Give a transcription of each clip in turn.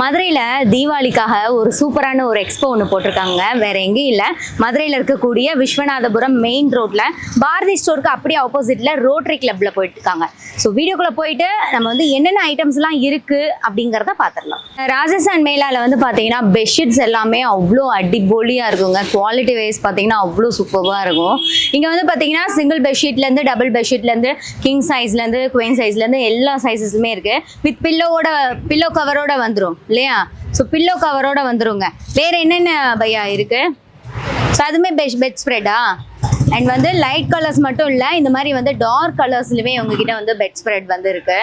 மதுரையில் தீபாவளிக்காக ஒரு சூப்பரான ஒரு எக்ஸ்போ ஒன்று போட்டிருக்காங்க. வேற எங்கேயும் இல்லை. மதுரையில் இருக்கக்கூடிய விஸ்வநாதபுரம் மெயின் ரோட்டில் பாரதி ஸ்டோருக்கு அப்படியே ஆப்போசிட்டில் ரோட்டரி கிளப்பில் போயிட்டுருக்காங்க ஸோ வீடியோக்குள்ளே போயிட்டு நம்ம வந்து என்னென்ன ஐட்டம்ஸ்லாம் இருக்குது அப்படிங்கிறத பார்த்துடலாம் ராஜஸ்தான் மேலால வந்து பார்த்தீங்கன்னா பெட்ஷீட்ஸ் எல்லாமே அவ்வளோ அடிபொலியாக இருக்குங்க. குவாலிட்டி வைஸ் பார்த்தீங்கன்னா அவ்வளோ சூப்பராக இருக்கும். இங்கே வந்து பார்த்தீங்கன்னா சிங்கிள் பெட்ஷீட்லேருந்து டபுள் பெட்ஷீட்லேருந்து கிங் சைஸ்லேருந்து குவீன் சைஸ்லேருந்து எல்லா சைஸஸுமே இருக்குது வித் பில்லோவோட பில்லோ கவரோட வந்துடும் இல்லையா? ஸோ பில்லோ கவரோட வந்துருங்க. வேற என்னென்ன பையா இருக்கு? ஸோ அதுவுமே பெட் பெட் ஸ்ப்ரெட்டா அண்ட் வந்து லைட் கலர்ஸ் மட்டும் இல்லை இந்த மாதிரி வந்து டார்க் கலர்ஸ்லையுமே உங்ககிட்ட வந்து பெட் ஸ்ப்ரெட் வந்து இருக்கு.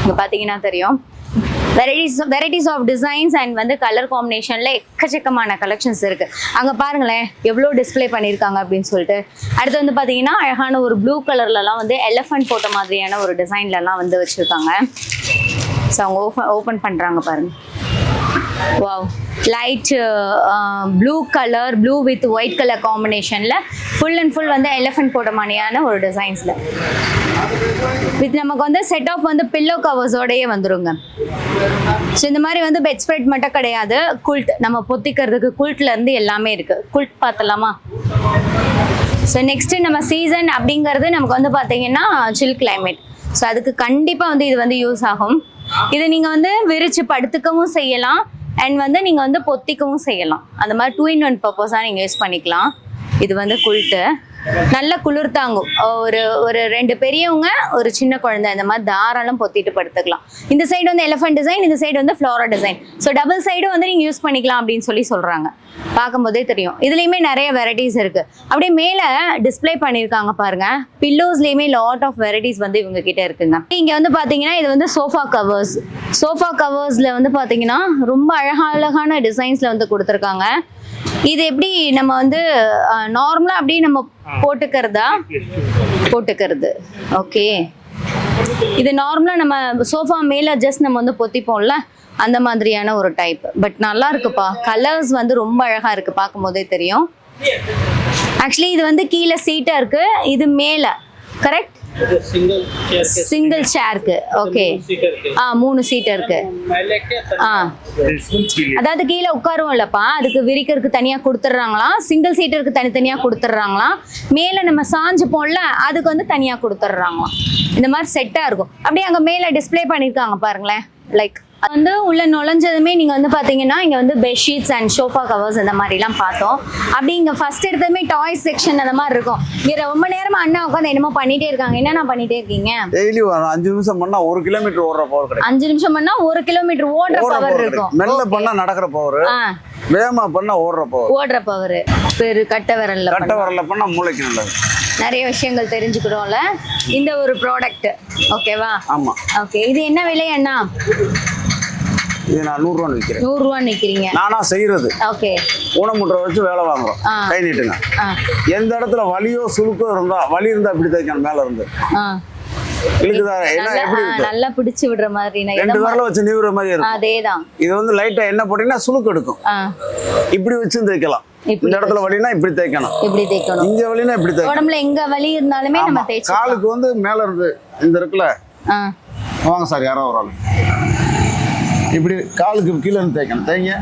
இங்கே பார்த்தீங்கன்னா தெரியும். Varieties varieties of designs and வந்து கலர் காம்பினேஷனில் எக்கச்சக்கமான கலெக்ஷன்ஸ் இருக்குது அங்கே பாருங்களேன் எவ்வளோ டிஸ்ப்ளே பண்ணியிருக்காங்க அப்படின்னு சொல்லிட்டு. அடுத்து வந்து பார்த்தீங்கன்னா அழகான ஒரு ப்ளூ கலர்லலாம் வந்து எலஃபண்ட் போட்ட மாதிரியான ஒரு டிசைன்லலாம் வந்து வச்சுருக்காங்க. ஸோ அவங்க ஓப்பன் ஓப்பன் பண்ணுறாங்க பாருங்க. Wow light blue colour blue with white colour காம்பினேஷனில் ஃபுல் அண்ட் ஃபுல் வந்து எலிஃபென்ட் போட மாதிரியான ஒரு டிசைன்ஸில் வித் நமக்கு வந்து செட் ஆஃப் வந்து பில்லோ கவர்ஸோடயே வந்துருங்க. ஸோ இந்த மாதிரி வந்து பெட் ஸ்ப்ரெட் மட்டும் கிடையாது. குல்ட் நம்ம பொத்திக்கிறதுக்கு குல்ட்லேருந்து எல்லாமே இருக்குது குல்ட் பார்த்தலாமா? ஸோ நெக்ஸ்ட்டு நம்ம சீசன் அப்படிங்கிறது நமக்கு வந்து பார்த்தீங்கன்னா சில் கிளைமேட் ஸோ அதுக்கு கண்டிப்பாக வந்து இது வந்து யூஸ் ஆகும். இதை நீங்கள் வந்து விரிச்சு படுத்துக்கவும் செய்யலாம். அண்ட் வந்து நீங்கள் வந்து பொத்திக்கவும் செய்யலாம். அந்த மாதிரி டூ இன் ஒன் பர்பஸாக நீங்கள் யூஸ் பண்ணிக்கலாம். இது வந்து குல்ட்டு. நல்ல குளிர் தாங்கும். ஒரு ஒரு ரெண்டு பெரியவங்க ஒரு சின்ன குழந்தை. இந்த மாதிரி தாராளம் பொத்திட்டு படுத்துக்கலாம். இந்த சைடு வந்து எலிஃபென்ட் டிசைன் இந்த சைடு வந்து ஃப்ளோரா டிசைன் ஸோ டபுள் சைடும் வந்து நீங்கள் யூஸ் பண்ணிக்கலாம் அப்படின்னு சொல்லி சொல்கிறாங்க பார்க்கும்போதே தெரியும். இதுலேயுமே நிறைய வெரைட்டிஸ் இருக்கு. அப்படியே மேலே டிஸ்ப்ளே பண்ணியிருக்காங்க பாருங்க. பில்லோஸ்லேயுமே லாட் ஆஃப் வெரைட்டிஸ் வந்து இவங்க கிட்ட இருக்குங்க. இங்கே வந்து பார்த்தீங்கன்னா இது வந்து சோஃபா கவர்ஸ் சோஃபா கவர்ஸில் வந்து பார்த்தீங்கன்னா ரொம்ப அழகான டிசைன்ஸில் வந்து கொடுத்துருக்காங்க. இது எப்படி நம்ம வந்து நார்மலாக அப்படியே நம்ம போட்டுக்கிறதா? போட்டுக்கிறது. ஓகே இது நார்மலாக நம்ம சோஃபா மேலே ஜஸ்ட் நம்ம வந்து பொத்திப்போம்ல? அந்த மாதிரியான ஒரு டைப் பட் நல்லா இருக்குப்பா. கலர்ஸ் வந்து ரொம்ப அழகாக இருக்குது பார்க்கும் போதே தெரியும். ஆக்சுவலி இது வந்து கீழே சீட்டாக இருக்குது இது மேலே. கரெக்ட் சிங்கிள் சேருக்கு ஓகே ஆ மூணு சீட் இருக்கு. ஆ. அதாவது கீழே உட்காரும் இல்லப்பா அதுக்கு விரிக்கிறதுக்கு தனியாக கொடுத்துட்றாங்களா சிங்கிள் சீட்டருக்கு தனித்தனியாக கொடுத்துட்றாங்களா மேலே நம்ம சாஞ்சு போடல அதுக்கு வந்து தனியாக கொடுத்துட்றாங்களாம். இந்த மாதிரி செட்டாக இருக்கும். அப்படியே அங்கே மேலே டிஸ்பிளே பண்ணியிருக்காங்க பாருங்களேன் லைக் வந்து உள்ள நுழைஞ்சதுமே நீங்க வந்து பாத்தீங்கன்னா இங்க வந்து பெட்ஷீட்ஸ் அண்ட் சோஃபா கவர்ஸ் இந்த மாதிரிலாம் பார்த்தோம். அப்படி இங்க ஃபர்ஸ்ட் எடுத்ததுமே டாய்ஸ் செக்ஷன் அந்த மாதிரி இருக்கும். இங்க ரொம்ப நேரமா அண்ணா உட்காந்து என்னமோ பண்ணிட்டே இருக்காங்க. என்னென்ன பண்ணிட்டே இருக்கீங்க? டெய்லி அஞ்சு நிமிஷம் பண்ணா ஒரு கிலோமீட்டர் ஓடுற பவர் கிடைக்கும். அஞ்சு நிமிஷம் பண்ணா ஒரு கிலோமீட்டர் ஓடுற பவர் இருக்கும். மெல்ல பண்ணா நடக்கிற பவர் வேகமா பண்ணா ஓடுற பவர் ஓடுற பவர் பெரு கட்ட விரல்ல கட்ட பண்ணா. வரல பண்ணா மூளைக்கு நல்லது. நிறைய விஷயங்கள் தெரிஞ்சுக்கிறோம்ல இந்த ஒரு ப்ராடக்ட் ஓகேவா ஆமா. ஓகே இது என்ன விலை அண்ணா? இது நான் நூறு ரூபான்னு விற்கிறேன் நூறு ரூபா நிக்கிறீங்க நானா செய்யறது. ஓகே. ஊனமுற்ற வச்சு வேலை வாங்குறோம். கை நீட்டுங்க. எந்த இடத்துல வலியோ சுருக்கோ இருந்தா வலி இருந்தா இப்படி தைக்கணும் மேல இருந்து. நல்லா பிடிச்சு விடுற மாதிரி ரெண்டு விரல வச்சு நீவுற மாதிரி இருக்கும். அதேதான். இது வந்து லைட்டா என்ன போட்டீங்கன்னா சுளுக்கு எடுக்கும். இப்படி வச்சு தைக்கலாம். இப்படி இந்த இடத்துல வலினா இப்படி தைக்கணும். இப்படி தேய்க்கணும் இங்க வலினா இப்படி உடம்புல எங்க வலி இருந்தாலுமே நம்ம. தேய்ச்சு காலுக்கு வந்து மேல இருந்து இந்த இருக்குல்ல? வாங்க சார் யாரோ ஒரு ஆள். இப்படி காலுக்கு கீழே இருந்து தேய்க்கணும். தேய்ங்க.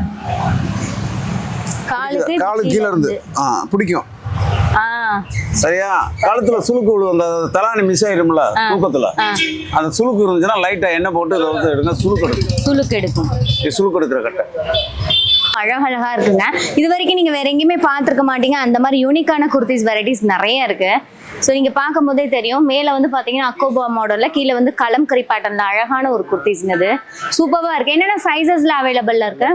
காலுக்கு காலுக்கு கீழே இருந்து. ஆ பிடிக்கும். சரியா? கழுத்துல சுளுக்கு விழுவும். அந்த தலானி மிஸ் ஆயிரும்ல தூக்கத்துல. அந்த சுளுக்கு இருந்துச்சுன்னா லைட்டா எண்ணெய் போட்டு இதை வந்து எடுங்க சுளுக்கு எடுக்கும் சுளுக்கு எடுக்கும். சுளுக்கு எடுக்கிற கட்டை. அழகழகா இருக்குங்க. இது வரைக்கும் நீங்க வேற எங்கேயுமே பார்த்துருக்க மாட்டீங்க. அந்த மாதிரி யூனிக்கான குர்த்திஸ் வெரைட்டிஸ் நிறைய இருக்கு. ஸோ நீங்கள் பார்க்கும்போதே தெரியும். மேலே வந்து பார்த்தீங்கன்னா அக்கோபா மாடலில் கீழே வந்து களம் கலம்கரி பேட்டர்னில் அழகான ஒரு குர்த்திஸுங்க அது சூப்பராக இருக்குது என்னென்ன சைஸஸில் அவைலபிளாக இருக்குது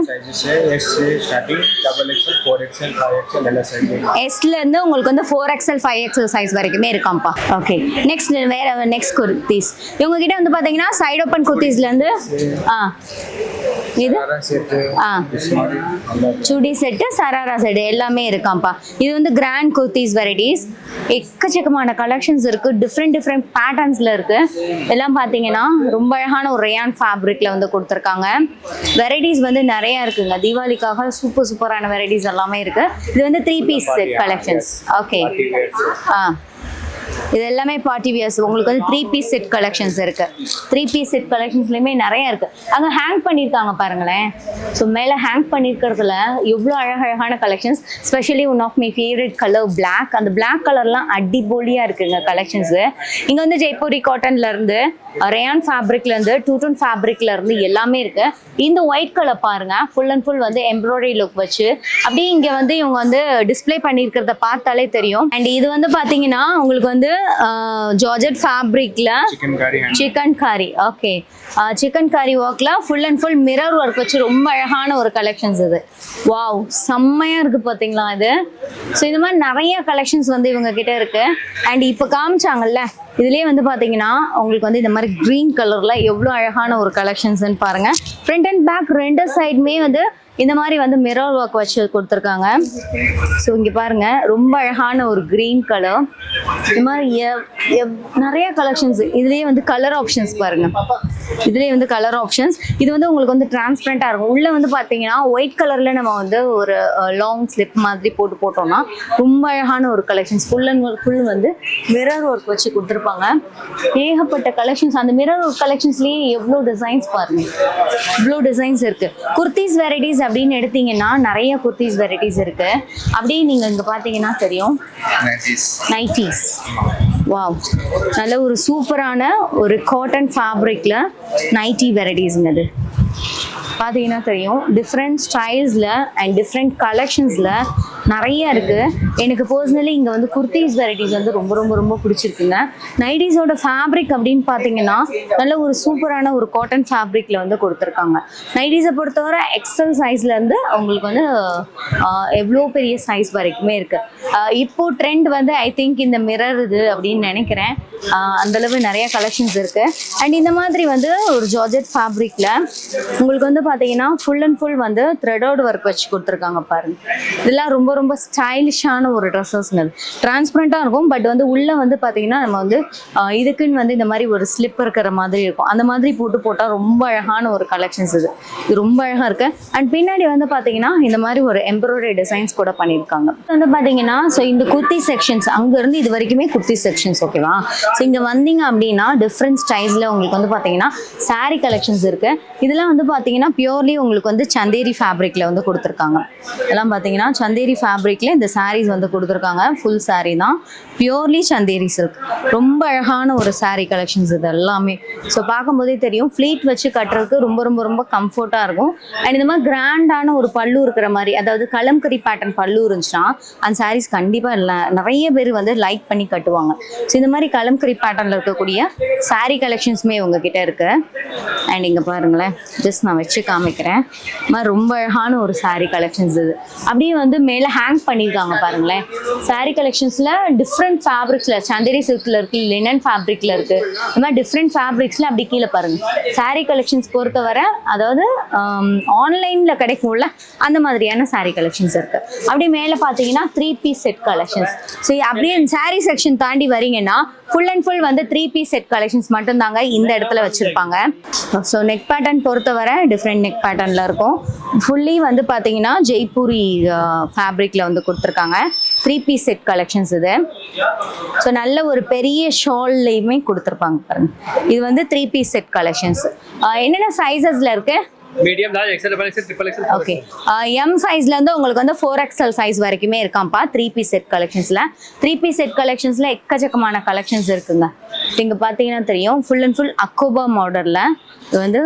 எஸ்லேருந்து உங்களுக்கு வந்து four XL five XL size வரைக்குமே இருக்காம்ப்பா. ஓகே நெக்ஸ்ட் வேறு நெக்ஸ்ட் குர்த்திஸ். இவங்ககிட்ட வந்து பார்த்தீங்கன்னா சைட் ஓப்பன் குர்த்திஸ்லேருந்து ஆ. இது? ஆ. சுடி செட்டு சராரா செட்டு எல்லாமே இருக்காம்ப்பா. இது வந்து கிராண்ட் குர்த்திஸ் வெரைட்டிஸ் எக்கச்சக்கமான கலெக்ஷன்ஸ் இருக்கு. டிஃப்ரெண்ட் டிஃப்ரெண்ட் பேட்டர்ன்ஸ்ல இருக்கு. எல்லாம் பார்த்தீங்கன்னா ரொம்ப அழகான ஒரு ரேயான் ஃபேப்ரிக்ல வந்து கொடுத்துருக்காங்க. வெரைட்டிஸ் வந்து நிறைய இருக்குங்க. தீபாவளிக்காக சூப்பர் சூப்பரான வெரைட்டிஸ் எல்லாமே இருக்கு. இது வந்து த்ரீ பீஸ் கலெக்ஷன்ஸ் ஓகே ஆ. இது எல்லாமே பார்ட்டி வியர்ஸ் உங்களுக்கு வந்து த்ரீ பீஸ் செட் கலெக்ஷன்ஸ் இருக்கு. த்ரீ பீஸ் செட் கலெக்ஷன்ஸ்லையுமே நிறைய இருக்கு. அங்கே ஹேங் பண்ணியிருக்காங்க பாருங்களேன். ஸோ மேலே ஹேங் பண்ணியிருக்கிறதுல எவ்வளோ அழகழகான collections specially one of my favourite colour black அந்த பிளாக் கலர்லாம் அடிபொலியாக இருக்குங்க கலெக்ஷன்ஸு இங்கே வந்து ஜெய்ப்பூரி காட்டன்ல இருந்து ரேயான் ஃபேப்ரிக்ல இருந்து டூட்டன் ஃபேப்ரிக்ல இருந்து எல்லாமே இருக்கு. இந்த ஒயிட் கலர் பாருங்க. ஃபுல் அண்ட் ஃபுல் வந்து எம்ப்ராய்டரி லுக் வச்சு அப்படியே இங்க வந்து இவங்க வந்து டிஸ்ப்ளே பண்ணியிருக்கிறத பார்த்தாலே தெரியும். அண்ட் இது வந்து பாத்தீங்கன்னா உங்களுக்கு வந்து ஜார்ஜட் ஃபேப்ரிக்ல chikankari okay chikankari ஒர்க்ல full and full mirror work வச்சு ரொம்ப அழகான ஒரு கலெக்ஷன்ஸ் இது. வாவ் செம்மையா இருக்கு பாத்தீங்களா இது? ஸோ இந்த மாதிரி நிறைய கலெக்ஷன்ஸ் வந்து இவங்க கிட்ட இருக்கு. அண்ட் இப்போ காமிச்சாங்கல்ல இதுலயே வந்து பாத்தீங்கன்னா உங்களுக்கு வந்து இந்த மாதிரி கிரீன் கலர்ல எவ்வளோ அழகான ஒரு கலெக்ஷன்ஸ்னு பாருங்க. ஃப்ரண்ட் அண்ட் பேக் ரெண்டு சைடுமே வந்து இந்த மாதிரி வந்து மிரர் ஒர்க் வச்சு கொடுத்துருக்காங்க. ஸோ இங்கே பாருங்க ரொம்ப அழகான ஒரு க்ரீன் கலர் இந்த மாதிரி எவ்- எவ்- நிறைய கலெக்ஷன்ஸ் இதுலேயே வந்து கலர் ஆப்ஷன்ஸ் பாருங்க. இதுலேயே வந்து கலர் ஆப்ஷன்ஸ் இது வந்து உங்களுக்கு வந்து டிரான்ஸ்பரண்டா இருக்கும். உள்ளே வந்து பார்த்தீங்கன்னா ஒயிட் கலரில் நம்ம வந்து ஒரு லாங் ஸ்லிப் மாதிரி போட்டு போட்டோம்னா ரொம்ப அழகான ஒரு கலெக்ஷன்ஸ் ஃபுல் அண்ட் ஃபுல் வந்து மிரர் ஒர்க் வச்சு கொடுத்துருப்பாங்க. ஏகப்பட்ட கலெக்ஷன்ஸ் அந்த மிரர் ஒர்க் கலெக்ஷன்ஸ்லேயே எவ்வளோ டிசைன்ஸ் பாருங்க. இவ்வளோ டிசைன்ஸ் இருக்குது குர்த்திஸ் வெரைட்டிஸ் அப்படின்னு எடுத்தீங்கன்னா நிறைய குர்த்திஸ் வெரைட்டிஸ் இருக்கு. அப்படியே நீங்க இங்க பாத்தீங்கன்னா தெரியும். நைட்டிஸ் வாவ் நல்ல ஒரு சூப்பரான ஒரு காட்டன் ஃபேப்ரிக்ல நைட்டி வெரைட்டிஸ்ங்க இது பார்த்தீங்கன்னா தெரியும். டிஃப்ரெண்ட் ஸ்டைல்ஸில் அண்ட் டிஃப்ரெண்ட் கலெக்ஷன்ஸில் நிறைய இருக்குது எனக்கு பர்சனலி இங்கே வந்து குர்த்திஸ் வெரைட்டிஸ் வந்து ரொம்ப ரொம்ப ரொம்ப பிடிச்சிருக்குங்க. நைட்டிஸோட ஃபேப்ரிக் அப்படின்னு பார்த்தீங்கன்னா நல்ல ஒரு சூப்பரான ஒரு காட்டன் ஃபேப்ரிக்கில் வந்து கொடுத்துருக்காங்க. நைட்டிஸை பொறுத்தவரை எக்ஸல் சைஸ்லேருந்து உங்களுக்கு வந்து எவ்வளோ பெரிய சைஸ் வரைக்குமே இருக்குது இப்போ ட்ரெண்ட் வந்து ஐ திங்க் இந்த மிரர் இது அப்படின்னு நினைக்கிறேன். அந்தளவு நிறைய கலெக்ஷன்ஸ் இருக்கு. அண்ட் இந்த மாதிரி வந்து ஒரு ஜார்ஜெட் ஃபேப்ரிக்ல உங்களுக்கு வந்து பாத்தீங்கன்னா ஃபுல் அண்ட் ஃபுல் வந்து த்ரெடோடு ஒர்க் வச்சு கொடுத்துருக்காங்க பாருங்க. இதெல்லாம் ரொம்ப ரொம்ப ஸ்டைலிஷான ஒரு ட்ரெஸ்ஸஸ்ங்க டிரான்ஸ்பரண்ட்டாக இருக்கும் பட் வந்து உள்ளே வந்து பார்த்தீங்கன்னா நம்ம வந்து இதுக்குன்னு வந்து இந்த மாதிரி ஒரு ஸ்லிப் இருக்கிற மாதிரி இருக்கும். அந்த மாதிரி போட்டு போட்டால் ரொம்ப அழகான ஒரு கலெக்ஷன்ஸ் இது. இது ரொம்ப அழகாக இருக்கு. அண்ட் பின்னாடி வந்து பார்த்தீங்கன்னா இந்த மாதிரி ஒரு எம்ப்ராய்டரி டிசைன்ஸ் கூட பண்ணியிருக்காங்க. வந்து பார்த்தீங்கன்னா ஸோ இந்த குர்த்தி செக்ஷன்ஸ் அங்கேருந்து இது வரைக்குமே குர்த்தி செக்ஷன்ஸ் ஓகேவா ஸோ இங்கே வந்தீங்க அப்படின்னா டிஃப்ரெண்ட் ஸ்டைல்ஸில் உங்களுக்கு வந்து பார்த்தீங்கன்னா saree கலெக்ஷன்ஸ் இருக்கு. இதெல்லாம் வந்து பார்த்தீங்கன்னா பியூர்லி உங்களுக்கு வந்து சந்தேரி ஃபேப்ரிக்கில் வந்து கொடுத்துருக்காங்க. இதெல்லாம் பார்த்தீங்கன்னா சந்தேரி ஃபேப்ரிக்கில் இந்த சாரீஸ் வந்து கொடுத்துருக்காங்க. ஃபுல் சாரீ தான். பியூர்லி சந்தேரி சில்க் ரொம்ப அழகான ஒரு சாரீ கலெக்ஷன்ஸ் இது எல்லாமே. ஸோ பார்க்கும்போதே தெரியும். ஃப்ளீட் வச்சு கட்டுறதுக்கு ரொம்ப ரொம்ப ரொம்ப கம்ஃபர்ட்டாக இருக்கும். அண்ட் இந்த மாதிரி கிராண்டான ஒரு பல்லு இருக்கிற மாதிரி அதாவது கலம்கரி பேட்டர்ன் பல்லு இருந்துச்சுன்னா அந்த சாரீஸ் கண்டிப்பாக இல்லை நிறைய பேர் வந்து லைக் பண்ணி கட்டுவாங்க. ஸோ இந்த மாதிரி கலம்கரி பேட்டர்னில் இருக்கக்கூடிய சாரீ கலெக்ஷன்ஸுமே உங்ககிட்ட இருக்கு. அண்ட் இங்கே பாருங்களேன். ஜஸ்ட் நான் வச்சு காமிக்கிறேன். ரொம்ப அழகான ஒரு சாரீ கலெக்ஷன்ஸ் இது. அப்படியே வந்து மேலே ஹேங் பண்ணியிருக்காங்க பாருங்களேன். சாரீ கலெக்ஷன்ஸில் டிஃப்ரெண்ட் ஃபேப்ரிக்ஸில் சந்தேரி சில்கில் இருக்கு லினன் ஃபேப்ரிக்கில் இருக்கு. இந்த மாதிரி டிஃப்ரெண்ட் ஃபேப்ரிக்ஸில் அப்படி கீழே பாருங்க. சாரீ கலெக்ஷன்ஸ் பொறுத்தவரை அதாவது ஆன்லைனில் கிடைக்கும்ல அந்த மாதிரியான சாரீ கலெக்ஷன்ஸ் இருக்கு. அப்படியே மேலே பார்த்தீங்கன்னா three piece set collections so அப்படியே சாரீ செக்ஷன் தாண்டி வரீங்கன்னா ஃபுல் அண்ட் ஃபுல் வந்து த்ரீ பீஸ் செட் கலெக்ஷன்ஸ் மட்டும்தாங்க இந்த இடத்துல வச்சிருப்பாங்க. ஸோ நெக் பேட்டர்ன் பொறுத்தவரை டிஃப்ரெண்ட் நெக் பேட்டர்னில் இருக்கும். ஃபுல்லி வந்து பார்த்தீங்கன்னா ஜெய்ப்பூரி ஃபேப்ரிக்கில் வந்து கொடுத்துருக்காங்க. த்ரீ பீஸ் செட் கலெக்ஷன்ஸ் இது. ஸோ நல்ல ஒரு பெரிய ஷால்லையுமே கொடுத்துருப்பாங்க பாருங்க. இது வந்து த்ரீ பீஸ் செட் கலெக்ஷன்ஸ் என்னென்ன சைஸஸில் இருக்கு? ஓகே எம் சைஸ்ல இருந்து உங்களுக்கு வந்து ஃபோர் எக்ஸல் சைஸ் வரைக்குமே இருக்காம்ப்பா த்ரீ பீஸ் செட் கலெக்ஷன்ஸ்ல த்ரீ பீஸ் செட் கலெக்ஷன்ஸ்ல எக்கச்சக்கமான கலெக்ஷன்ஸ் இருக்குங்க. இங்க பாத்தீங்கன்னா தெரியும் ஃபுல் அண்ட் ஃபுல் அக்கோபா மாடல்ல இது வந்து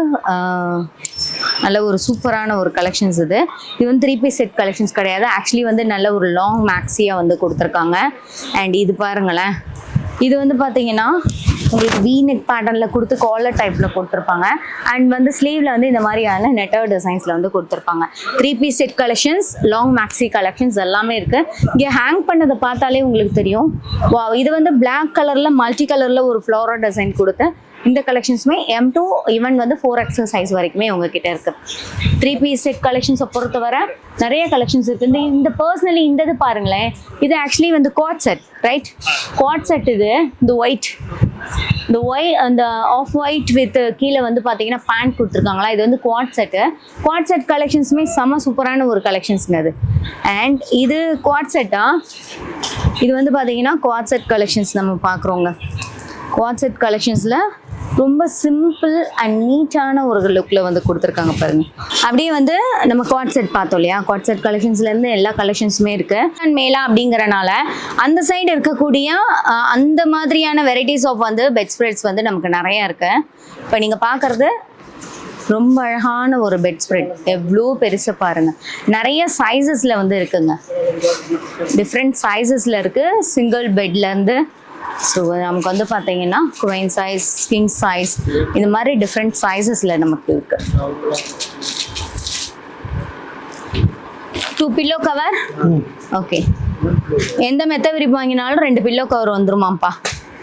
நல்ல ஒரு சூப்பரான ஒரு கலெக்ஷன்ஸ் இது. இது வந்து த்ரீ பீஸ் செட் கலெக்ஷன்ஸ் கிடையாது. ஆக்சுவலி வந்து நல்ல ஒரு லாங் மேக்ஸியாக வந்து கொடுத்துருக்காங்க. அண்ட் இது பாருங்களேன். இது வந்து பார்த்தீங்கன்னா உங்களுக்கு வி நெக் பேட்டர்னில் கொடுத்து காலர் டைப்பில் கொடுத்துருப்பாங்க. அண்ட் வந்து ஸ்லீவில் வந்து இந்த மாதிரியான நெட்டர் டிசைன்ஸில் வந்து கொடுத்துருப்பாங்க. Three piece set collections long maxi collections எல்லாமே இருக்குது இங்கே ஹேங் பண்ணதை பார்த்தாலே உங்களுக்கு தெரியும். வா இது வந்து பிளாக் கலரில் மல்டி கலரில் ஒரு ஃப்ளோரா டிசைன் கொடுத்து இந்த கலெக்ஷன்ஸுமே எம் டூ ஈவன் வந்து ஃபோர் எக்ஸல் சைஸ் வரைக்குமே உங்ககிட்ட இருக்கு. த்ரீ பீஸ் செட் கலெக்ஷன்ஸை பொறுத்தவரை நிறைய கலெக்ஷன்ஸ் இருக்கு. இந்த இந்த பர்சனலி இந்த இது பாருங்களேன். இது ஆக்சுவலி வந்து quad set right quad set இது இந்த ஒயிட் இந்த ஒய் அந்த ஆஃப் ஒயிட் வித் கீழே வந்து பார்த்தீங்கன்னா பேண்ட் கொடுத்துருக்காங்களா? இது வந்து குவாட் செட்டு குவாட் செட் கலெக்ஷன்ஸுமே செம்ம சூப்பரான ஒரு கலெக்ஷன்ஸுங்க அது. அண்ட் இது குவாட் செட்டா இது வந்து பார்த்தீங்கன்னா குவாட் செட் கலெக்ஷன்ஸ் நம்ம பார்க்குறோங்க குவாட் செட் கலெக்ஷன்ஸில் ரொம்ப சிம்பிள் அண்ட் நீட்டான ஒரு லுக்கில் வந்து கொடுத்துருக்காங்க பாருங்க. அப்படியே வந்து நம்ம குவாட் செட் பார்த்தோம் இல்லையா? குவாட் செட் கலெக்ஷன்ஸ்லேருந்து எல்லா கலெக்ஷன்ஸுமே இருக்குது அண்ட் மேலா அப்படிங்கிறனால அந்த சைடு இருக்கக்கூடிய அந்த மாதிரியான வெரைட்டிஸ் ஆஃப் வந்து பெட் ஸ்ப்ரெட்ஸ் வந்து நமக்கு நிறையா இருக்கு. இப்போ நீங்கள் பார்க்குறது ரொம்ப அழகான ஒரு பெட் ஸ்ப்ரெட் எவ்வளோ பெருசு பாருங்க. நிறைய சைஸஸில் வந்து இருக்குங்க. டிஃப்ரெண்ட் சைஸஸில் இருக்குது சிங்கிள் பெட்லேருந்து ஸோ நமக்கு வந்து பார்த்தீங்கன்னா குவைன் சைஸ் கிங் சைஸ் இந்த மாதிரி டிஃப்ரெண்ட் சைஸஸில் நமக்கு இருக்கு. டூ பில்லோ கவர் ஓகே எந்த மெத்த விரிப்பு வாங்கினாலும் ரெண்டு பில்லோ கவர் வந்துருமாப்பா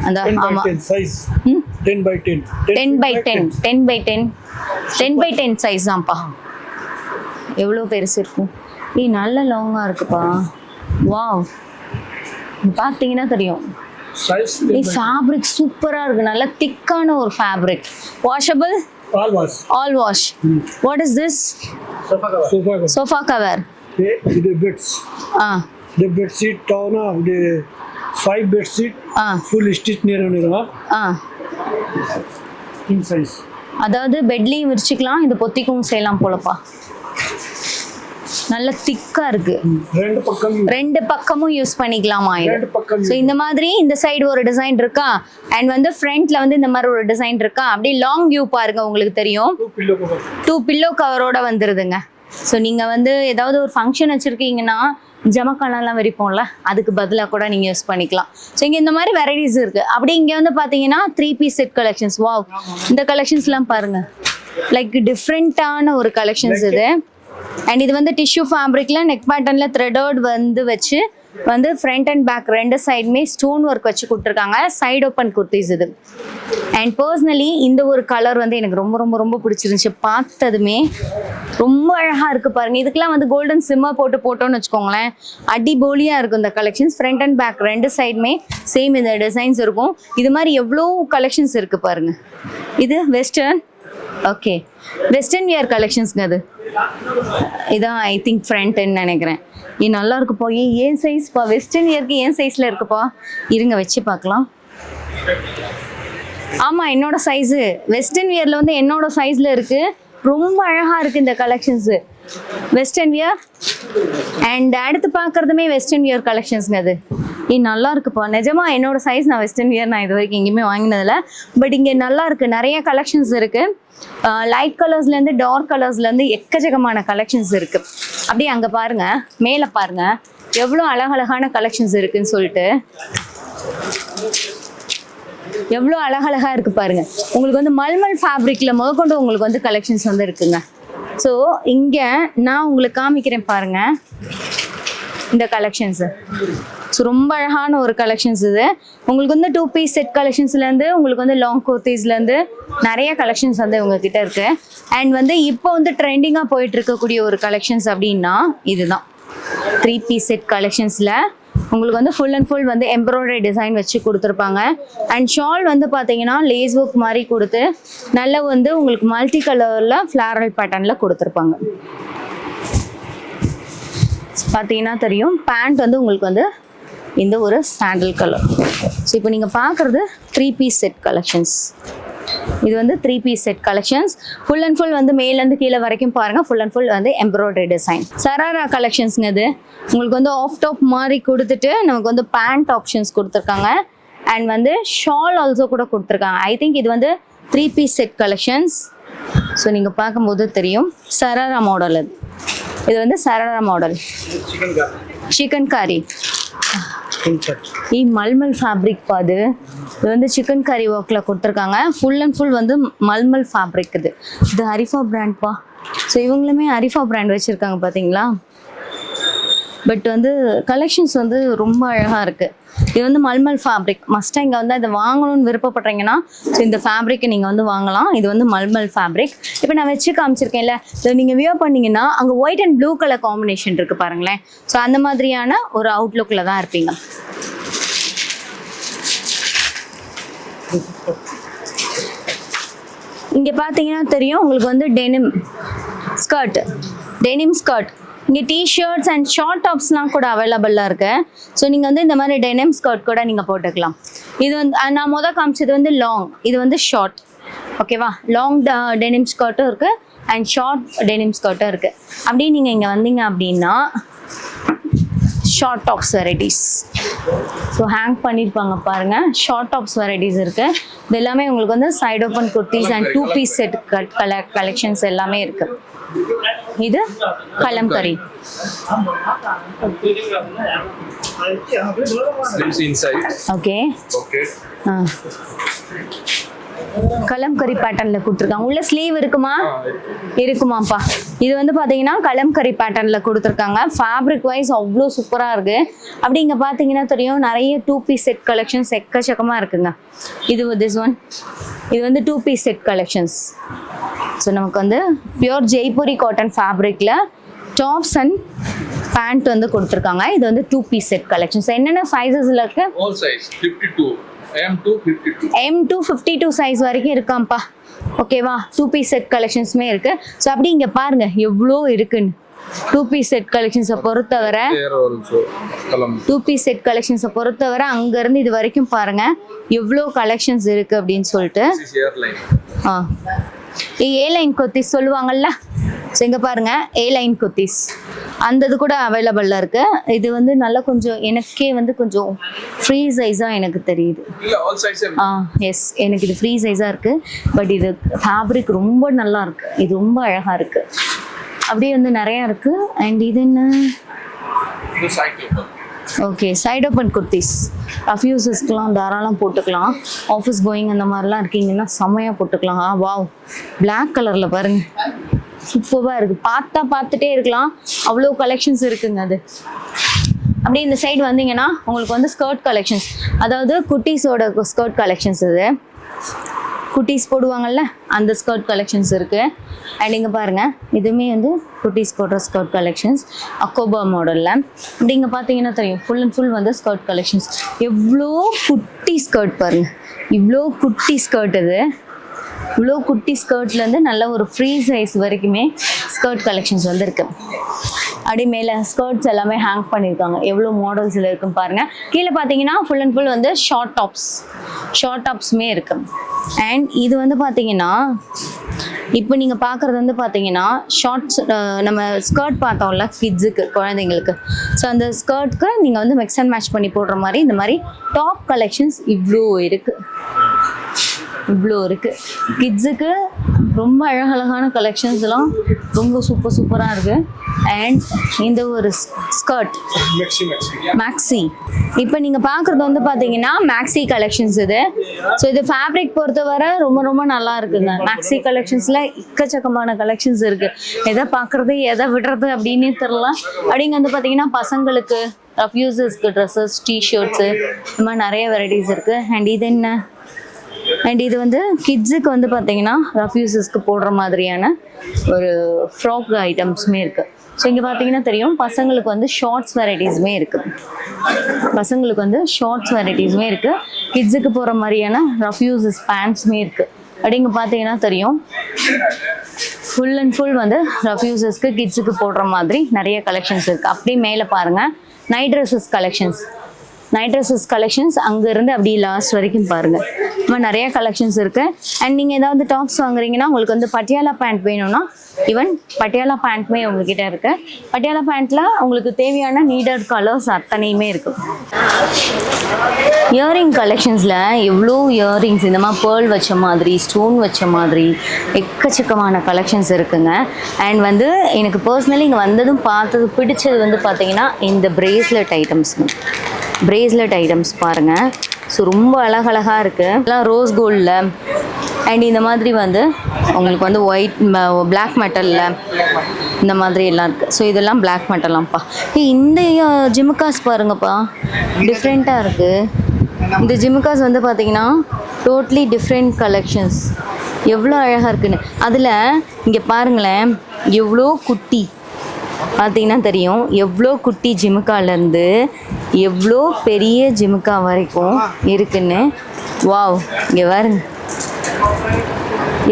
அந்த 10 by ஆமாம் 10 size. ம்? 10 by 10. Ten by ten ten by ten ten by ten size தான்ப்பா. எவ்வளோ பெருசு இருக்கும் ஏய் நல்ல லாங்காக இருக்குப்பா. வாவ் பார்த்தீங்கன்னா தெரியும். Size 10 ஏய் by ஃபேப்ரிக் சூப்பராக இருக்கு நல்ல திக்கான ஒரு fabric washable all was. All wash what is this. Sofa cover the beds. Ah bed sheet down, uh, the five bed sheet, ah stitch near near, uh, ah king size. அதாவது பெட்லேயும் விரிச்சிக்கலாம் இது பொத்திக்கவும் செய்யலாம் போலப்பா நல்ல திக்காக இருக்கு. ரெண்டு பக்கம் ரெண்டு பக்கமும் யூஸ் பண்ணிக்கலாமா ஸோ இந்த மாதிரி இந்த சைடு ஒரு டிசைன் இருக்கா? அண்ட் வந்து ஃப்ரண்ட்ல வந்து இந்த மாதிரி ஒரு டிசைன் இருக்கா? அப்படியே லாங் வியூ பாருங்க உங்களுக்கு தெரியும். டூ பில்லோ கவரோட வந்துருதுங்க. ஸோ நீங்கள் வந்து ஏதாவது ஒரு ஃபங்க்ஷன் வச்சுருக்கீங்கன்னா ஜமக்கானெல்லாம் விரிப்போம்ல அதுக்கு பதிலாக கூட நீங்கள் யூஸ் பண்ணிக்கலாம். ஸோ இங்கே இந்த மாதிரி வெரைட்டிஸ் இருக்குது அப்படி இங்கே வந்து பார்த்தீங்கன்னா three piece set collections wow இந்த கலெக்ஷன்ஸ்லாம் பாருங்கள் லைக் டிஃப்ரெண்ட்டான ஒரு கலெக்ஷன்ஸ் இது. அண்ட் இது வந்து டிஷ்யூ ஃபேப்ரிக்கில் நெக் பேட்டர்னில் த்ரெடோட் வந்து வச்சு வந்து ஃப்ரண்ட் அண்ட் பேக் ரெண்டு சைடுமே ஸ்டோன் ஒர்க் வச்சு கொடுத்துருக்காங்க. சைடு ஓப்பன் குர்த்திஸ் இது. அண்ட் பர்சனலி இந்த ஒரு கலர் வந்து எனக்கு ரொம்ப ரொம்ப ரொம்ப பிடிச்சிருந்துச்சு. பார்த்ததுமே ரொம்ப அழகாக இருக்குது பாருங்கள் இதுக்கெலாம் வந்து கோல்டன் சிம்மர் போட்டு போட்டோம்னு வச்சுக்கோங்களேன். அடிபோலியாக இருக்கும் இந்த கலெக்ஷன்ஸ் ஃப்ரண்ட் அண்ட் பேக் ரெண்டு சைடுமே சேம் இந்த டிசைன்ஸ் இருக்கும். இது மாதிரி எவ்வளோ கலெக்ஷன்ஸ் இருக்குது பாருங்கள் இது வெஸ்டர்ன் ஓகே வெஸ்டர்ன் வியர் கலெக்ஷன்ஸ்ங்க அது. இதான் ஐ திங்க் ஃப்ரண்ட்டுன்னு நினைக்கிறேன். இது நல்லா இருக்குப்பா ஏன் ஏன் சைஸ்ப்பா வெஸ்டர்ன் இயருக்கு ஏன் சைஸில் இருக்குப்பா இருங்க வச்சு பார்க்கலாம். ஆமாம் என்னோட சைஸு வெஸ்டர்ன் வியரில் வந்து என்னோட சைஸில் இருக்குது ரொம்ப அழகாக இருக்குது இந்த கலெக்ஷன்ஸு வெஸ்டர்ன் வியர் அண்ட் அடுத்து பார்க்குறதுமே வெஸ்டர்ன் வியர் கலெக்ஷன்ஸ்ங்க அது. ஏ நல்லா இருக்குப்பா. நிஜமா என்னோட சைஸ் நான் வெஸ்டர்ன் வியர் நான் இது வரைக்கும் எங்கேயுமே வாங்கினதில்ல. பட் இங்கே நல்லா இருக்கு. நிறைய கலெக்ஷன்ஸ் இருக்கு. லைட் கலர்ஸ்லேருந்து டார்க் கலர்ஸ்லேருந்து எக்கச்சக்கமான கலெக்ஷன்ஸ் இருக்கு. அப்படியே அங்கே பாருங்க. மேலே பாருங்க. எவ்வளோ அழகழகான கலெக்ஷன்ஸ் இருக்குன்னு சொல்லிட்டு. எவ்வளோ அழகழகாக இருக்குது பாருங்கள் உங்களுக்கு வந்து மல்மல் ஃபேப்ரிக்கில் முதற்கொண்டு உங்களுக்கு வந்து கலெக்ஷன்ஸ் வந்து இருக்குங்க. ஸோ இங்கே நான் உங்களுக்கு காமிக்கிறேன் பாருங்க. இந்த கலெக்ஷன்ஸு ஸோ ரொம்ப அழகான ஒரு கலெக்ஷன்ஸ் இது. உங்களுக்கு வந்து டூ பீஸ் செட் கலெக்ஷன்ஸ்லேருந்து உங்களுக்கு வந்து லாங் குர்த்திஸ்லேருந்து நிறைய கலெக்ஷன்ஸ் வந்து உங்ககிட்ட இருக்குது அண்ட் வந்து இப்போ வந்து ட்ரெண்டிங்காக போயிட்டு இருக்கக்கூடிய ஒரு கலெக்ஷன்ஸ் அப்படின்னா இதுதான். த்ரீ பீஸ் செட் கலெக்ஷன்ஸில் உங்களுக்கு வந்து ஃபுல் அண்ட் ஃபுல் வந்து எம்ப்ராய்டரி டிசைன் வச்சு கொடுத்துருப்பாங்க. அண்ட் ஷால் வந்து பார்த்தீங்கன்னா லேஸ் ஒர்க் மாதிரி கொடுத்து நல்ல வந்து உங்களுக்கு மல்டி கலரில் ஃப்ளாரல் பேட்டர்னில் கொடுத்துருப்பாங்க. பார்த்தீங்கன்னா தெரியும். பேண்ட் வந்து உங்களுக்கு வந்து இந்த ஒரு சாண்டல் கலர் ஸோ இப்போ நீங்கள் பார்க்குறது த்ரீ பீஸ் செட் கலெக்ஷன்ஸ் இது வந்து three piece set collections full and full வந்து மேலேருந்து கீழே வரைக்கும் பாருங்கள் ஃபுல் அண்ட் ஃபுல் வந்து எம்ப்ராய்டரி டிசைன் சராரா கலெக்ஷன்ஸ்ங்க இது. உங்களுக்கு வந்து ஆஃப் டாப் மாதிரி கொடுத்துட்டு நமக்கு வந்து பேண்ட் ஆப்ஷன்ஸ் கொடுத்துருக்காங்க. அண்ட் வந்து ஷால் ஆல்சோ கூட கொடுத்துருக்காங்க. ஐ திங்க் இது வந்து three piece set collections so நீங்கள் பார்க்கும்போது தெரியும். சராரா மாடல் இது இது வந்து சராரா மாடல். சிக்கன் காரி. ஈ மல்மல் ஃபேப்ரிக் பாது இது வந்து சிக்கன் கறி ஒர்க்கில் கொடுத்துருக்காங்க. ஃபுல் அண்ட் ஃபுல் வந்து மல்மல் ஃபேப்ரிக் இது. இது ஹரிஃபா பிராண்ட்ப்பா ஸோ இவங்களுமே ஹரிஃபா பிராண்ட் வச்சுருக்காங்க பார்த்தீங்களா பட் வந்து கலெக்ஷன்ஸ் வந்து ரொம்ப அழகாக இருக்குது இது வந்து மல்மல் ஃபேப்ரிக் மஸ்ட்டாக இங்கே வந்து அதை வாங்கணும்னு விருப்பப்படுறீங்கன்னா ஸோ இந்த ஃபேப்ரிக்கை நீங்கள் வந்து வாங்கலாம். இது வந்து மல்மல் ஃபேப்ரிக் இப்போ நான் வச்சு காமிச்சிருக்கேன்ல இதை நீங்கள் வியர் பண்ணீங்கன்னா அங்கே white and blue colour combination இருக்குது பாருங்களேன். ஸோ அந்த மாதிரியான ஒரு அவுட்லுக்கில் தான் இருப்பீங்க. இங்கே பார்த்தீங்கன்னா தெரியும் உங்களுக்கு வந்து டெனிம் ஸ்கர்ட் டெனிம் ஸ்கர்ட் இங்கே டிஷர்ட்ஸ் அண்ட் ஷார்ட் டாப்ஸ்லாம் கூட அவைலபிளாக இருக்கு. ஸோ நீங்கள் வந்து இந்த மாதிரி டெனிம் ஸ்கர்ட் கூட நீங்கள் போட்டுக்கலாம். இது வந்து நான் மொதல் காமிச்சது வந்து லாங் இது வந்து ஷார்ட் ஓகேவா லாங் டெனிம் ஸ்கர்ட்டும் இருக்குது அண்ட் ஷார்ட் டெனிம் ஸ்கர்ட்டும் இருக்குது அப்படியே நீங்கள் இங்கே வந்தீங்க அப்படின்னா short tops varieties so hang பண்ணியிருப்பாங்க பாருங்க. ஷார்ட் டாப்ஸ் வெரைட்டிஸ் இருக்கு. இது எல்லாமே உங்களுக்கு வந்து side open kurtis and two piece set collections எல்லாமே இருக்கு. இது கலம்கரி. ஓகே. கலம்கரி பேட்டர்ன்ல கொடுத்துருக்காங்க. உள்ள ஸ்லீவ் இருக்குமா? இருக்குமாப்பா இது வந்து பாத்தீங்கன்னா கலம்கரி பேட்டர்ன்ல கொடுத்துருக்காங்க. ஃபேப்ரிக் வைஸ் அவ்வளோ சூப்பரா இருக்கு. அப்படி இங்க பாத்தீங்கன்னா தெரியும் நிறைய டூ பீஸ் செட் கலெக்ஷன்ஸ் எக்கச்சக்கமா இருக்குங்க. இது திஸ் ஒன் இது வந்து two piece set collections so நமக்கு வந்து பியோர் ஜெய்ப்பூரி காட்டன் ஃபேப்ரிக்ல டாப்ஸ் அண்ட் பேண்ட் வந்து கொடுத்துருக்காங்க இது வந்து டூ பீஸ் செட் கலெக்ஷன்ஸ் என்னென்ன சைஸஸ்ல இருக்கு All size. 52. M to 52. M to fifty two size வரைக்கும் இருக்காம்ப்பா ஓகேவா டூ பீஸ் செட் கலெக்ஷன்ஸுமே இருக்கு ஸோ அப்படி இங்கே பாருங்க எவ்வளோ இருக்குன்னு டூ பீஸ் செட் கலெக்ஷன்ஸை பொறுத்தவரை. டூ பீஸ் செட் கலெக்ஷன்ஸை பொறுத்தவரை அங்கேருந்து இது வரைக்கும் பாருங்க எவ்வளோ கலெக்ஷன்ஸ் இருக்கு அப்படின்னு சொல்லிட்டு. ஆ ஏ லைன் கொத்திஸ் சொல்லுவாங்கல்ல? ஸோ இங்கே பாருங்க ஏ லைன் கொத்திஸ். அந்த இது கூட அவைலபிளில் இருக்கு. இது வந்து நல்லா கொஞ்சம் எனக்கே வந்து கொஞ்சம் ஃப்ரீ சைஸாக எனக்கு தெரியுது. ஆ எஸ் எனக்கு இது ஃப்ரீ சைஸாக இருக்குது பட் இது ஃபேப்ரிக் ரொம்ப நல்லா இருக்கு. இது ரொம்ப அழகாக இருக்கு. அப்படியே வந்து நிறையா இருக்கு. அண்ட் இது என்ன. ஓகே சைட் ஓப்பன் குர்த்திஸ் ரஃப்யூசஸ்க்கெலாம் தாராளம் போட்டுக்கலாம் ஆஃபீஸ் கோயிங் அந்த மாதிரிலாம் இருக்கீங்கன்னா செம்மையாக போட்டுக்கலாம் ஆ வாவ் பிளாக் கலரில் பாருங்க சூப்பராக இருக்குது பார்த்தா பார்த்துட்டே இருக்கலாம் அவ்வளோ கலெக்ஷன்ஸ் இருக்குங்க அது அப்படியே இந்த சைடு வந்தீங்கன்னா உங்களுக்கு வந்து ஸ்கர்ட் கலெக்ஷன்ஸ் அதாவது குட்டீஸோட ஸ்கர்ட் கலெக்ஷன்ஸ் இது குட்டீஸ் போடுவாங்கள்ல அந்த ஸ்கர்ட் கலெக்ஷன்ஸ் இருக்குது அண்ட் இங்கே பாருங்கள் இதுவுமே வந்து குட்டீஸ் போடுற ஸ்கர்ட் கலெக்ஷன்ஸ் அக்கோபா மாடலில் அப்படி இங்கே பார்த்தீங்கன்னா தெரியும் ஃபுல் அண்ட் ஃபுல் வந்து ஸ்கர்ட் கலெக்ஷன்ஸ் எவ்வளோ குட்டி ஸ்கர்ட் பாருங்கள் இவ்வளோ குட்டி ஸ்கர்ட் இது. இவ்வளோ குட்டி ஸ்கர்ட்லேருந்து நல்ல ஒரு ஃப்ரீ சைஸ் வரைக்குமே ஸ்கர்ட் கலெக்ஷன்ஸ் வந்து இருக்கு அப்படி மேலே ஸ்கர்ட்ஸ் எல்லாமே ஹேங் பண்ணியிருக்காங்க எவ்வளோ மாடல்ஸில் இருக்குன்னு பாருங்கள் கீழே பார்த்தீங்கன்னா ஃபுல் அண்ட் ஃபுல் வந்து ஷார்ட் டாப்ஸ் ஷார்ட் டாப்ஸுமே இருக்கு. அண்ட் இது வந்து பார்த்தீங்கன்னா இப்போ நீங்கள் பார்க்குறது வந்து பார்த்தீங்கன்னா ஷார்ட்ஸ் நம்ம ஸ்கர்ட் பார்த்தோம்ல கிட்ஸுக்கு குழந்தைங்களுக்கு. ஸோ அந்த ஸ்கர்ட்க்கு நீங்கள் வந்து மிக்ஸ் அண்ட் மேட்ச் பண்ணி போடுற மாதிரி இந்த மாதிரி டாப் கலெக்ஷன்ஸ் இவ்வளோ இருக்குது இவ்வளோ இருக்குது கிட்ஸுக்கு ரொம்ப அழகழகான கலெக்ஷன்ஸ் எல்லாம் ரொம்ப சூப்பர் சூப்பராக இருக்குது அண்ட் இந்த ஒரு ஸ்கர்ட். மேக்ஸி இப்போ நீங்கள் பார்க்குறது வந்து பார்த்தீங்கன்னா மேக்ஸி கலெக்ஷன்ஸ் இது. ஸோ இது ஃபேப்ரிக் பொறுத்தவரை ரொம்ப ரொம்ப நல்லா இருக்குங்க. மேக்ஸி கலெக்ஷன்ஸில் எக்கச்சக்கமான கலெக்ஷன்ஸ் இருக்குது எதை பார்க்குறது எதை விடுறது அப்படின்னே தெரில அப்படிங்க வந்து பார்த்தீங்கன்னா பசங்களுக்கு ரஃப் யூசர்ஸ்க்கு ட்ரெஸ்ஸஸ் டிஷர்ட்ஸு இந்த மாதிரி நிறைய வெரைட்டிஸ் இருக்குது அண்ட் இது என்ன? அண்ட் இது வந்து கிட்ஸுக்கு வந்து பார்த்தீங்கன்னா ரஃப் யூசஸ்க்கு போடுற மாதிரியான ஒரு ஃப்ராக் ஐட்டம்ஸுமே இருக்குது ஸோ இங்கே பார்த்தீங்கன்னா தெரியும் பசங்களுக்கு வந்து ஷார்ட்ஸ் வெரைட்டிஸுமே இருக்குது பசங்களுக்கு வந்து ஷார்ட்ஸ் வெரைட்டிஸுமே இருக்குது கிட்ஸுக்கு போகிற மாதிரியான ரஃப் யூசஸ் பேண்ட்ஸுமே இருக்குது அப்படி இங்கே பார்த்தீங்கன்னா தெரியும் ஃபுல் அண்ட் ஃபுல் வந்து ரஃப்யூசஸ்க்கு கிட்ஸுக்கு போடுற மாதிரி நிறைய கலெக்ஷன்ஸ் இருக்குது அப்படியே மேலே பாருங்கள் night dresses collections night dresses collections அங்கேருந்து அப்படியே லாஸ்ட் வரைக்கும் பாருங்கள் இந்த மாதிரி நிறைய கலெக்ஷன்ஸ் இருக்குது அண்ட் நீங்கள் ஏதாவது டாப்ஸ் வாங்குறீங்கன்னா உங்களுக்கு வந்து பட்டியாலா பேண்ட் வேணும்னா ஈவன் பட்டியாலா பேண்ட்டுமே உங்ககிட்ட இருக்கு. பட்டியாலா பேண்ட்டில் உங்களுக்கு தேவையான நீடட் கலர்ஸ் அத்தனையுமே இருக்குது இயரிங் கலெக்ஷன்ஸில் எவ்வளோ இயரிங்ஸ் இந்த மாதிரி பேர்ல் வச்ச மாதிரி ஸ்டோன் வச்ச மாதிரி எக்கச்சக்கமான கலெக்ஷன்ஸ் இருக்குங்க. அண்ட் வந்து எனக்கு பர்சனலி இங்கே வந்ததும் பார்த்தது பிடிச்சது வந்து பார்த்தீங்கன்னா இந்த பிரேஸ்லெட் ஐட்டம்ஸுங்க பிரேஸ்லெட் ஐட்டம்ஸ் பாருங்கள் ஸோ ரொம்ப அழகழகாக இருக்குது எல்லாம் ரோஸ் கோல்டில் அண்ட் இந்த மாதிரி வந்து உங்களுக்கு வந்து ஒயிட் பிளாக் மெட்டலில் இந்த மாதிரி எல்லாம் இருக்குது ஸோ இதெல்லாம் பிளாக் மெட்டலாம்ப்பா ஏ இந்த ஜிமுக்காஸ் பாருங்கப்பா. டிஃப்ரெண்ட்டாக இருக்குது இந்த ஜிமுக்காஸ் வந்து பார்த்தீங்கன்னா டோட்லி டிஃப்ரெண்ட் கலெக்ஷன்ஸ் எவ்வளோ அழகாக இருக்குன்னு. அதில் இங்கே பாருங்களேன் எவ்வளோ குட்டி. பார்த்தீங்கன்னா தெரியும். எவ்வளோ குட்டி ஜிமுக்காலேருந்து எவ்வளோ பெரிய ஜிமுக்கா வரைக்கும் இருக்குன்னு. வாவ் இங்கே பாருங்க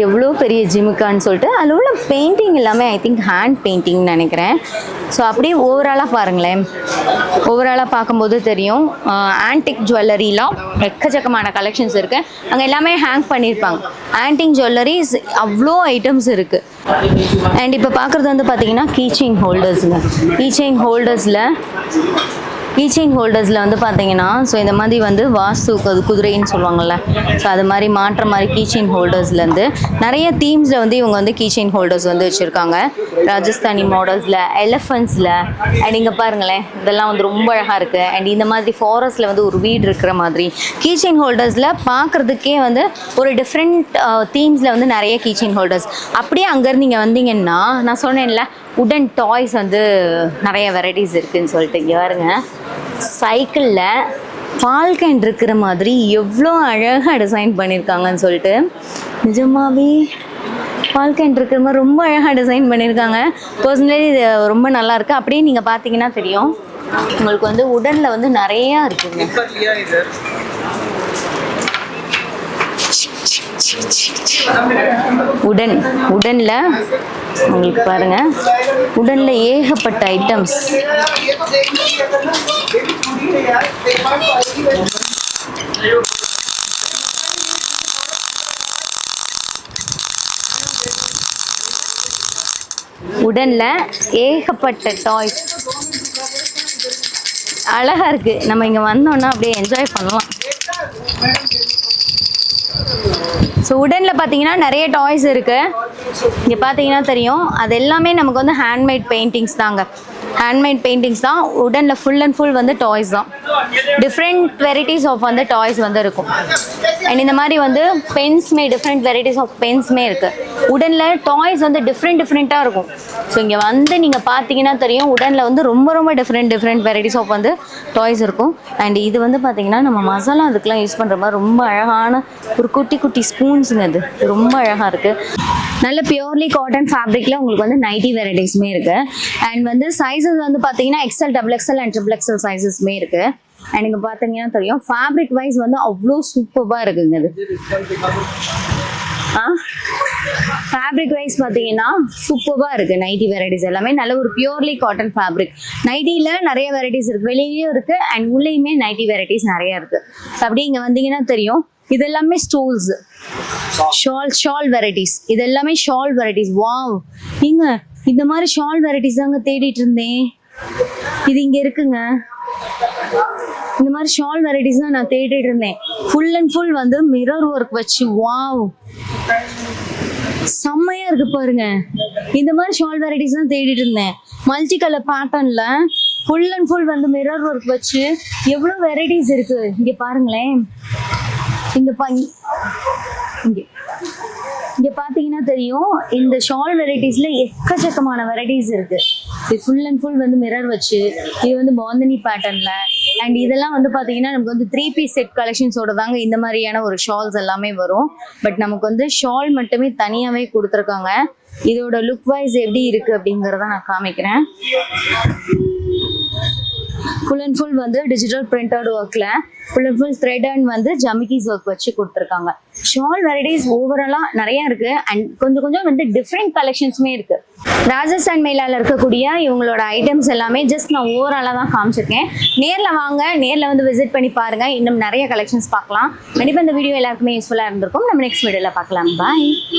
எவ்வளோ பெரிய ஜிமுக்கான்னு சொல்லிட்டு அதில் உள்ள பெயிண்டிங் எல்லாமே ஐ திங்க் ஹேண்ட் பெயிண்டிங்னு நினைக்கிறேன். ஸோ அப்படியே ஓவராலாக பாருங்களேன். ஓவராலாக பார்க்கும்போது தெரியும். ஆன்டிக் ஜுவல்லரிலாம் எக்கச்சக்கமான கலெக்ஷன்ஸ் இருக்குது அங்கே எல்லாமே ஹேங் பண்ணியிருப்பாங்க ஆன்டிக் ஜுவல்லரிஸ் அவ்வளோ ஐட்டம்ஸ் இருக்குது அண்ட் இப்போ பார்க்குறது வந்து பார்த்திங்கன்னா கீச்சிங் ஹோல்டர்ஸுங்க கீச்சிங் ஹோல்டர்ஸில் கீச்செயின் ஹோல்டர்ஸில் வந்து பார்த்தீங்கன்னா ஸோ இந்த மாதிரி வந்து வாஸ்து கு- குதிரைன்னு சொல்லுவாங்கள்ல ஸோ அது மாதிரி மாற்ற மாதிரி கீச்செயின் ஹோல்டர்ஸ்லேருந்து நிறைய தீம்ஸில் வந்து இவங்க வந்து கீச்செயின் ஹோல்டர்ஸ் வந்து வச்சுருக்காங்க. ராஜஸ்தானி மாடல்ஸில் எலஃபண்ட்ஸில் அண்ட் இங்கே பாருங்களேன் இதெல்லாம் வந்து ரொம்ப அழகாக இருக்குது அண்ட் இந்த மாதிரி ஃபாரஸ்ட்டில் வந்து ஒரு வீடு இருக்கிற மாதிரி. கீச்செயின் ஹோல்டர்ஸில் பார்க்குறதுக்கே வந்து ஒரு டிஃப்ரெண்ட் தீம்ஸில் uh, வந்து நிறைய கீச்செயின் ஹோல்டர்ஸ் அப்படியே அங்கேருந்து நீங்கள் வந்தீங்கன்னா நான் சொன்னேன்ல உடன் டாய்ஸ் வந்து நிறைய வெரைட்டிஸ் இருக்குன்னு சொல்லிட்டு இங்கே பாருங்க. சைக்கிளில் ஃபால்கன் இருக்கிற மாதிரி எவ்வளோ அழகாக டிசைன் பண்ணியிருக்காங்கன்னு சொல்லிட்டு நிஜமாவே ஃபால்கன் இருக்கிற மாதிரி ரொம்ப அழகாக டிசைன் பண்ணியிருக்காங்க பர்சனலி இது ரொம்ப நல்லா இருக்கு. அப்படியே நீங்கள் பார்த்தீங்கன்னா தெரியும். உங்களுக்கு வந்து உடனில் வந்து நிறையா இருக்குங்க. உடன் உடனில் உங்களுக்கு பாருங்க. உடன்ல ஏகப்பட்ட ஐட்டம்ஸ் உடனில் ஏகப்பட்ட டாய்ஸ் அழகா இருக்கு. நம்ம இங்க வந்தோம்னா அப்படியே என்ஜாய் பண்ணலாம். ஸோ உடனில் பார்த்தீங்கன்னா நிறைய டாய்ஸ் இருக்குது இங்கே பார்த்தீங்கன்னா தெரியும். அது எல்லாமே நமக்கு வந்து ஹேண்ட்மேட் பெயிண்டிங்ஸ் தாங்க. ஹேண்ட்மேட் பெயிண்டிங்ஸ் தான். உடனில் ஃபுல் அண்ட் ஃபுல் வந்து டாய்ஸ் தான். டிஃப்ரெண்ட் வெரைட்டிஸ் ஆஃப் வந்து டாய்ஸ் வந்து இருக்கும். அண்ட் இந்த மாதிரி வந்து பென்ஸ்மே டிஃப்ரெண்ட் வெரைட்டிஸ் ஆஃப் பென்ஸ்மே இருக்குது உடனில் டாய்ஸ் வந்து டிஃப்ரெண்ட் டிஃப்ரெண்ட்டாக இருக்கும். ஸோ இங்கே வந்து நீங்கள் பார்த்தீங்கன்னா தெரியும் உடனில் வந்து ரொம்ப ரொம்ப டிஃப்ரெண்ட் டிஃப்ரெண்ட் வெரைட்டிஸ் ஆஃப் வந்து டாய்ஸ் இருக்கும். அண்ட் இது வந்து பார்த்தீங்கன்னா நம்ம மசாலா அதுக்கெலாம் யூஸ் பண்ணுற மாதிரி ரொம்ப அழகான ஒரு குட்டி குட்டி ஸ்பூன்ஸுங்க அது ரொம்ப அழகாக இருக்குது நல்ல பியூர்லி காட்டன் ஃபேப்ரிக்கில் உங்களுக்கு வந்து நைட்டி வெரைட்டிஸுமே இருக்குது அண்ட் வந்து சைஸஸ் வந்து பார்த்தீங்கன்னா XL double XL and triple XL சைஸஸ்மே இருக்குது எனக்கு பார்த்தீங்கன்னா தெரியும். ஃபேப்ரிக் வைஸ் வந்து அவ்வளோ சூப்பராக இருக்குங்க அது ஆ? ஃபேப்ரிக் வைஸ் பார்த்தீங்கன்னா சூப்பராக இருக்குது நைட்டி வெரைட்டிஸ் எல்லாமே. நல்ல ஒரு பியூர்லி காட்டன் ஃபேப்ரிக் நைட்டியில் நிறைய வெரைட்டிஸ் இருக்குது வெளியிலையும் இருக்குது அண்ட் உள்ளேயுமே நைட்டி வெரைட்டிஸ் நிறைய இருக்குது அப்படியே இங்கே வந்தீங்கன்னா தெரியும். இது எல்லாமே ஸ்டூல்ஸ் ஷால் ஷால் வெரைட்டிஸ் இது எல்லாமே ஷால் வெரைட்டிஸ் வாவ் இங்க இந்த மாதிரி ஷால் வெரைட்டிஸ் தாங்க தேடிட்டு இருந்தேன். இது இங்க இருக்குங்க. இந்த மாதிரி ஷால் வெரைட்டிஸ் தான் நான் தேடிட்டு இருந்தேன். ஃபுல் அண்ட் ஃபுல் வந்து மிரர் ஒர்க் வச்சு வாவ் செம்மையா இருக்கு பாருங்க. இந்த மாதிரி ஷால் வெரைட்டிஸ் தான் தேடிட்டு இருந்தேன். மல்டி கலர் பேட்டர்ன்ல ஃபுல் அண்ட் ஃபுல் வந்து மிரர் ஒர்க் வச்சு எவ்வளோ வெரைட்டிஸ் இருக்கு? இங்க பாருங்களேன். இங்க பா இங்க. இங்க பாத்தீங்கன்னா தெரியும் இந்த ஷால் வெரைட்டிஸ்ல எக்கச்சக்கமான வெரைட்டிஸ் இருக்கு. இது ஃபுல் அண்ட் ஃபுல் வந்து மிரர் வச்சு இது வந்து பாந்தனி பேட்டர்ன்ல அண்ட் இதெல்லாம் வந்து பாத்தீங்கன்னா நமக்கு வந்து த்ரீ பீஸ் செட் கலெக்ஷன்ஸோட தாங்க இந்த மாதிரியான ஒரு ஷால்ஸ் எல்லாமே வரும். பட் நமக்கு வந்து ஷால் மட்டுமே தனியாவே கொடுத்துருக்காங்க. இதோட லுக் வைஸ் எப்படி இருக்கு அப்படிங்கறத நான் காமிக்கிறேன். ஃபுல் அண்ட் ஃபுல் வந்து டிஜிட்டல் பிரிண்டட் ஒர்க்கில் full and full thread and வந்து ஜமிக்கிஸ் ஒர்க் வச்சு கொடுத்துருக்காங்க. ஷால் வெரைட்டிஸ் ஓவராலாக நிறைய இருக்கு. அண்ட் கொஞ்சம் கொஞ்சம் வந்து டிஃப்ரெண்ட் கலெக்ஷன்ஸுமே இருக்கு. ராஜஸ்தான் மேலால இருக்கக்கூடிய இவங்களோட ஐட்டம்ஸ் எல்லாமே ஜஸ்ட் நான் ஓவராலாக தான் காமிச்சிருக்கேன். நேரில் வாங்க நேரில் வந்து விசிட் பண்ணி பாருங்க. இன்னும் நிறைய கலெக்ஷன்ஸ் பார்க்கலாம். கண்டிப்பாக இந்த வீடியோ எல்லாருக்குமே யூஸ்ஃபுல்லாக இருந்திருக்கும். நம்ம நெக்ஸ்ட் வீடியோவில் பார்க்கலாம். பாய்